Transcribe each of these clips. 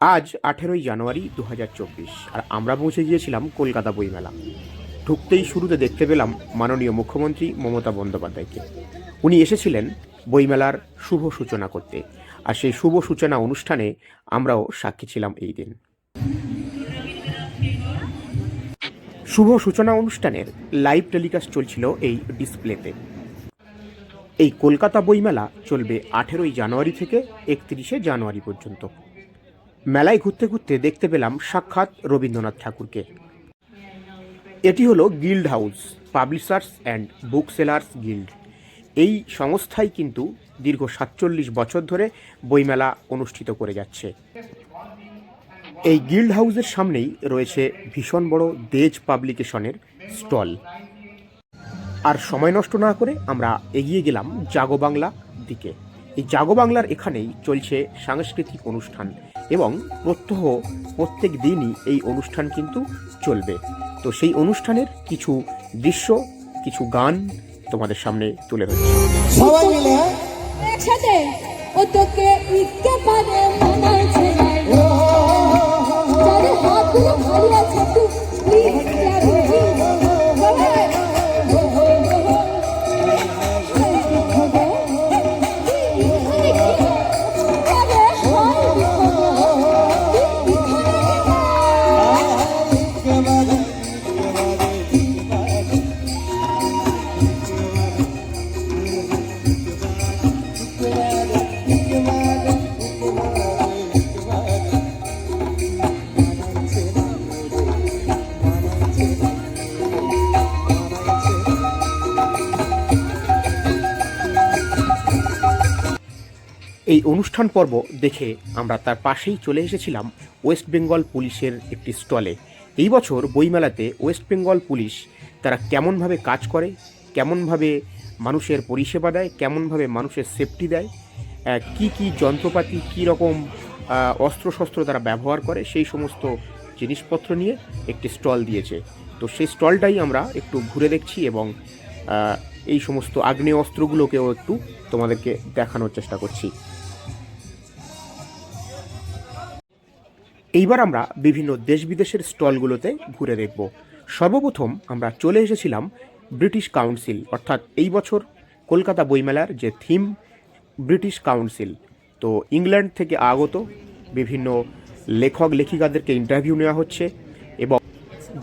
আজ আঠেরোই জানুয়ারি দু হাজার চব্বিশ, আর আমরা পৌঁছে গিয়েছিলাম কলকাতা বইমেলা। ঢুকতেই শুরুতে দেখতে পেলাম মাননীয় মুখ্যমন্ত্রী মমতা বন্দ্যোপাধ্যায়কে। উনি এসেছিলেন বইমেলার শুভ সূচনা করতে, আর সেই শুভ সূচনা অনুষ্ঠানে আমরাও সাক্ষী ছিলাম এই দিন। শুভ সূচনা অনুষ্ঠানের লাইভ টেলিকাস্ট চলছিল এই ডিসপ্লেতে। এই কলকাতা বইমেলা চলবে আঠেরোই জানুয়ারি থেকে একত্রিশে জানুয়ারি পর্যন্ত। মেলায় ঘুরতে ঘুরতে দেখতে পেলাম সাক্ষাৎ রবীন্দ্রনাথ ঠাকুরকে। এটি হলো guild house, publishers and book sellers guild. এই সংস্থাই কিন্তু দীর্ঘ সাতচল্লিশ বছর ধরে বইমেলা অনুষ্ঠিত করে যাচ্ছে। এই গিল্ড হাউসের সামনেই রয়েছে ভীষণ বড় দেজ পাবলিকেশনের স্টল। আর সময় নষ্ট না করে আমরা এগিয়ে গেলাম জাগো বাংলা দিকে। এই জাগো বাংলার এখানেই চলছে সাংস্কৃতিক অনুষ্ঠান। এবং প্রত্যহ প্রত্যেক দিনই এই অনুষ্ঠান কিন্তু চলবে। তো সেই অনুষ্ঠানের কিছু দৃশ্য কিছু গান তোমাদের সামনে তুলে ধরছি। সবাই মিলে হ্যাঁ? একসাথে ও তোকে ইকে পারে আছে এই অনুষ্ঠান পর্ব দেখে আমরা তার পাশেই চলে এসেছিলাম ওয়েস্ট বেঙ্গল পুলিশের একটি স্টলে। এই বছর বইমেলাতে ওয়েস্ট বেঙ্গল পুলিশ তারা কেমনভাবে কাজ করে, কেমনভাবে মানুষের পরিষেবা দেয়, কেমনভাবে মানুষের সেফটি দেয় কি কি যন্ত্রপাতি, কী রকম অস্ত্রশস্ত্র তারা ব্যবহার করে, সেই সমস্ত জিনিসপত্র নিয়ে একটি স্টল দিয়েছে। তো সেই স্টলটাই আমরা একটু ঘুরে দেখছি এবং এই সমস্ত আগ্নেয় অস্ত্রগুলোকেও একটু তোমাদেরকে দেখানোর চেষ্টা করছি। এইবার আমরা বিভিন্ন দেশ বিদেশের স্টলগুলোতে ঘুরে দেখব। সর্বপ্রথম আমরা চলে এসেছিলাম ব্রিটিশ কাউন্সিল, অর্থাৎ এই বছর কলকাতা বইমেলার যে থিম, ব্রিটিশ কাউন্সিল। তো ইংল্যান্ড থেকে আগত বিভিন্ন লেখক, লেখিকাদেরকে ইন্টারভিউ নেওয়া হচ্ছে এবং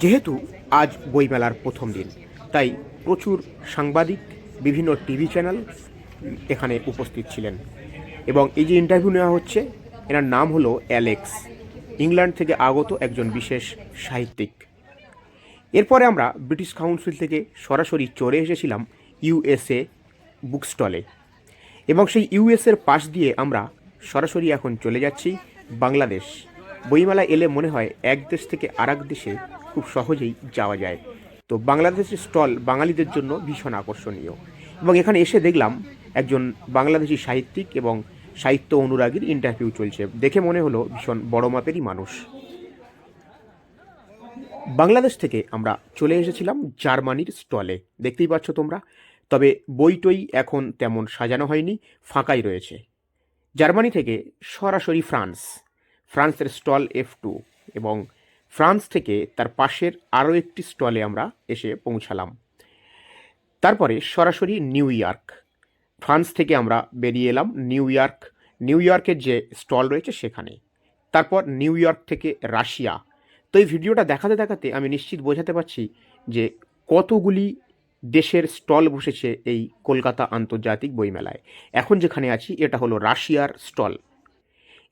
যেহেতু আজ বইমেলার প্রথম দিন, তাই প্রচুর সাংবাদিক, বিভিন্ন টিভি চ্যানেল এখানে উপস্থিত ছিলেন। এবং এই যে ইন্টারভিউ নেওয়া হচ্ছে, এনার নাম হলো অ্যালেক্স। ইংল্যান্ড থেকে আগত একজন বিশেষ সাহিত্যিক। এরপরে আমরা ব্রিটিশ কাউন্সিল থেকে সরাসরি চলে এসেছিলাম ইউএসএ বুক স্টলে এবং সেই ইউএসের পাশ দিয়ে আমরা সরাসরি এখন চলে যাচ্ছি বাংলাদেশ। বইমেলা এলে মনে হয় এক দেশ থেকে আর দেশে খুব সহজেই যাওয়া যায়। তো বাংলাদেশের স্টল বাঙালিদের জন্য ভীষণ আকর্ষণীয়। এবং এখানে এসে দেখলাম একজন বাংলাদেশি সাহিত্যিক এবং সাহিত্য অনুরাগীর ইন্টারভিউ চলছে। দেখে মনে হলো ভীষণ বড় মাপেরই মানুষ। বাংলাদেশ থেকে আমরা চলে এসেছিলাম জার্মানির স্টলে। দেখতেই পাচ্ছ তোমরা। তবে বইটই এখন তেমন সাজানো হয়নি, ফাঁকাই রয়েছে। জার্মানি থেকে সরাসরি ফ্রান্স। ফ্রান্সের স্টল এফ টু এবং ফ্রান্স থেকে তার পাশের আরও একটি স্টলে আমরা এসে পৌঁছালাম। তারপরে সরাসরি নিউ ইয়র্ক। ফ্রান্স থেকে আমরা বেরিয়ে এলাম নিউ ইয়র্ক। নিউ ইয়র্কের যে স্টল রয়েছে সেখানে। তারপর নিউ ইয়র্ক থেকে রাশিয়া। তো এই ভিডিওটা দেখাতে দেখাতে আমি নিশ্চিত বোঝাতে পারছি যে কতগুলি দেশের স্টল বসেছে এই কলকাতা আন্তর্জাতিক বইমেলায়। এখন যেখানে আছি, এটা হলো রাশিয়ার স্টল।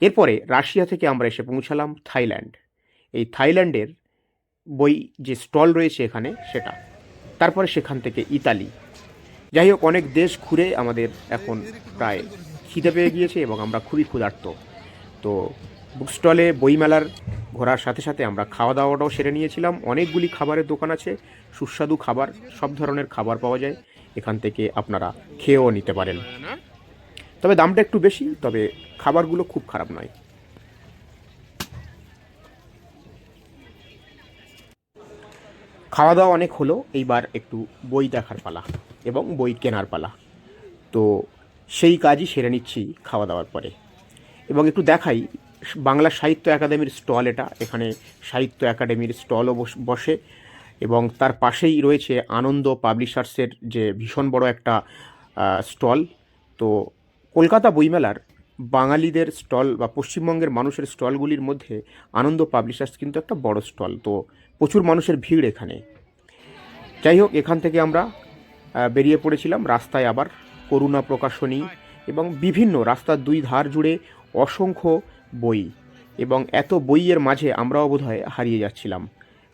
এরপরে রাশিয়া থেকে আমরা এসে পৌঁছালাম থাইল্যান্ড। এই থাইল্যান্ডের বই যে স্টল রয়েছে এখানে, সেটা। তারপরে সেখান থেকে ইতালি। যাই হোক, অনেক দেশ ঘুরে আমাদের এখন প্রায় খিদে পেয়ে গিয়েছে এবং আমরা খুবই ক্ষুধার্ত। তো বুক স্টলে বইমেলার ঘোরার সাথে সাথে আমরা খাওয়া দাওয়াটাও সেরে নিয়েছিলাম। অনেকগুলি খাবারের দোকান আছে, সুস্বাদু খাবার, সব ধরনের খাবার পাওয়া যায়। এখান থেকে আপনারা খেয়েও নিতে পারেন। তবে দামটা একটু বেশি, তবে খাবারগুলো খুব খারাপ নয়। খাওয়া দাওয়া অনেক হলো, এইবার একটু বই দেখার পালা। এবং বই কেনার পালা। তো সেই কাজই সেরে নিচ্ছি খাওয়া দাওয়ার পরে। এবং একটু দেখাই, বাংলা সাহিত্য একাডেমির স্টল এটা। এখানে সাহিত্য একাডেমির স্টলও বস- এবং তার পাশেই রয়েছে আনন্দ পাবলিশার্সের যে ভীষণ বড় একটা স্টল। তো কলকাতা বইমেলার বাঙালিদের স্টল বা পশ্চিমবঙ্গের মানুষের স্টলগুলির মধ্যে আনন্দ পাবলিশার্স কিন্তু একটা বড় স্টল। তো প্রচুর মানুষের ভিড় এখানে। যাই হোক, এখান থেকে আমরা বেরিয়ে পড়েছিলাম। রাস্তায় আবার করুণা প্রকাশনী এবং বিভিন্ন রাস্তার দুই ধার জুড়ে অসংখ্য বই এবং এত বইয়ের মাঝে আমরাও বোধহয় হারিয়ে যাচ্ছিলাম।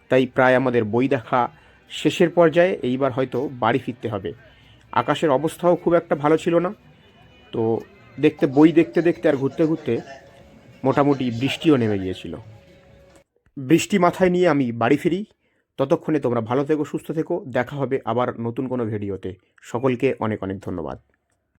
তাই প্রায় আমাদের বই দেখা শেষের পর্যায়ে এইবার হয়তো বাড়ি ফিরতে হবে। আকাশের অবস্থাও খুব একটা ভালো ছিল না। তো দেখতে, বই দেখতে দেখতে আর ঘুরতে ঘুরতে মোটামুটি বৃষ্টিও নেমে গিয়েছিল। বৃষ্টি মাথায় নিয়ে আমি বাড়ি ফিরি। ততক্ষণে তোমরা ভালো থেকো, সুস্থ থেকো। দেখা হবে আবার নতুন কোনো ভিডিওতে। সকলকে অনেক অনেক ধন্যবাদ।